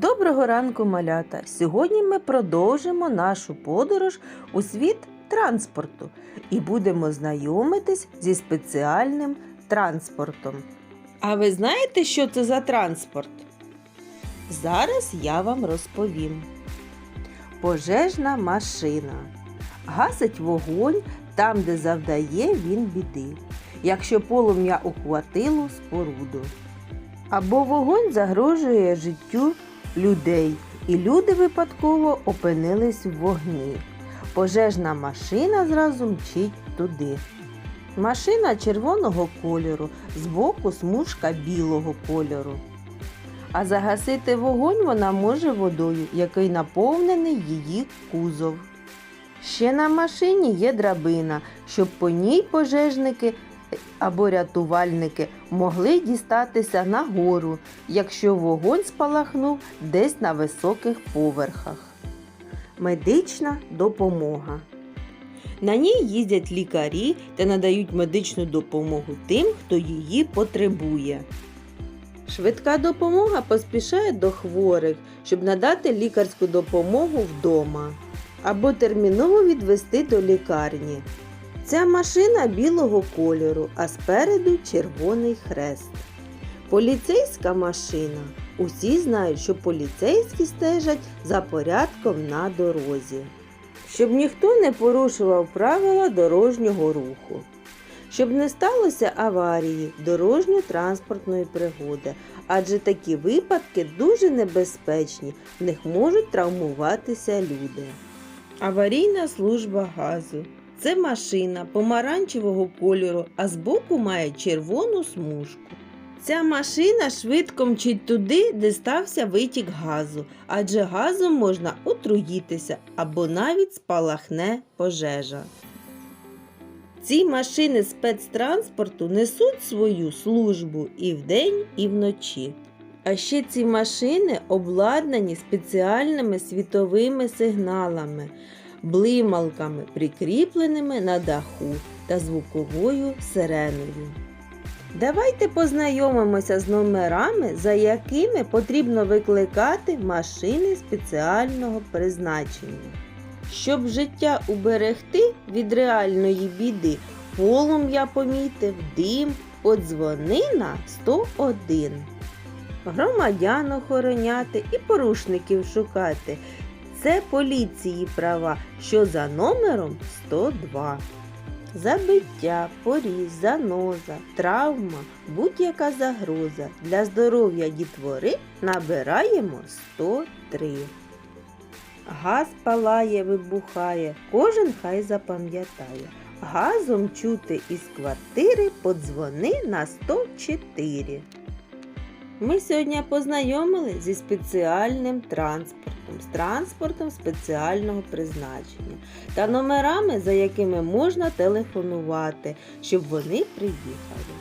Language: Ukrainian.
Доброго ранку, малята! Сьогодні ми продовжимо нашу подорож у світ транспорту і будемо знайомитись зі спеціальним транспортом. А ви знаєте, що це за транспорт? Зараз я вам розповім. Пожежна машина. Гасить вогонь там, де завдає він біди, якщо полум'я ухватило споруду. Або вогонь загрожує життю людей, і люди випадково опинились в вогні. Пожежна машина зразу мчить туди. Машина червоного кольору, збоку смужка білого кольору. А загасити вогонь вона може водою, який наповнений її кузов. Ще на машині є драбина, щоб по ній пожежники або рятувальники могли дістатися нагору, якщо вогонь спалахнув десь на високих поверхах. Медична допомога. На ній їздять лікарі та надають медичну допомогу тим, хто її потребує. Швидка допомога поспішає до хворих, щоб надати лікарську допомогу вдома або терміново відвести до лікарні. Ця машина білого кольору, а спереду червоний хрест. Поліцейська машина. Усі знають, що поліцейські стежать за порядком на дорозі. Щоб ніхто не порушував правила дорожнього руху. Щоб не сталося аварії, дорожньо-транспортної пригоди, адже такі випадки дуже небезпечні, в них можуть травмуватися люди. Аварійна служба газу. Це машина помаранчевого кольору, а збоку має червону смужку. Ця машина швидко мчить туди, де стався витік газу, адже газом можна отруїтися або навіть спалахне пожежа. Ці машини спецтранспорту несуть свою службу і вдень, і вночі. А ще ці машини обладнані спеціальними світовими сигналами, блималками, прикріпленими на даху та звуковою сиреною. Давайте познайомимося з номерами, за якими потрібно викликати машини спеціального призначення. Щоб життя уберегти від реальної біди, полум'я помітив, дим, подзвони на 101. Громадян охороняти і порушників шукати. Це поліції права, що за номером 102. Забиття, поріз, заноза, травма, будь-яка загроза для здоров'я дітвори набираємо 103. Газ палає, вибухає, кожен хай запам'ятає. Газом чути із квартири подзвони на 104. Ми сьогодні познайомили зі спеціальним транспортом, з транспортом спеціального призначення та номерами, за якими можна телефонувати, щоб вони приїхали.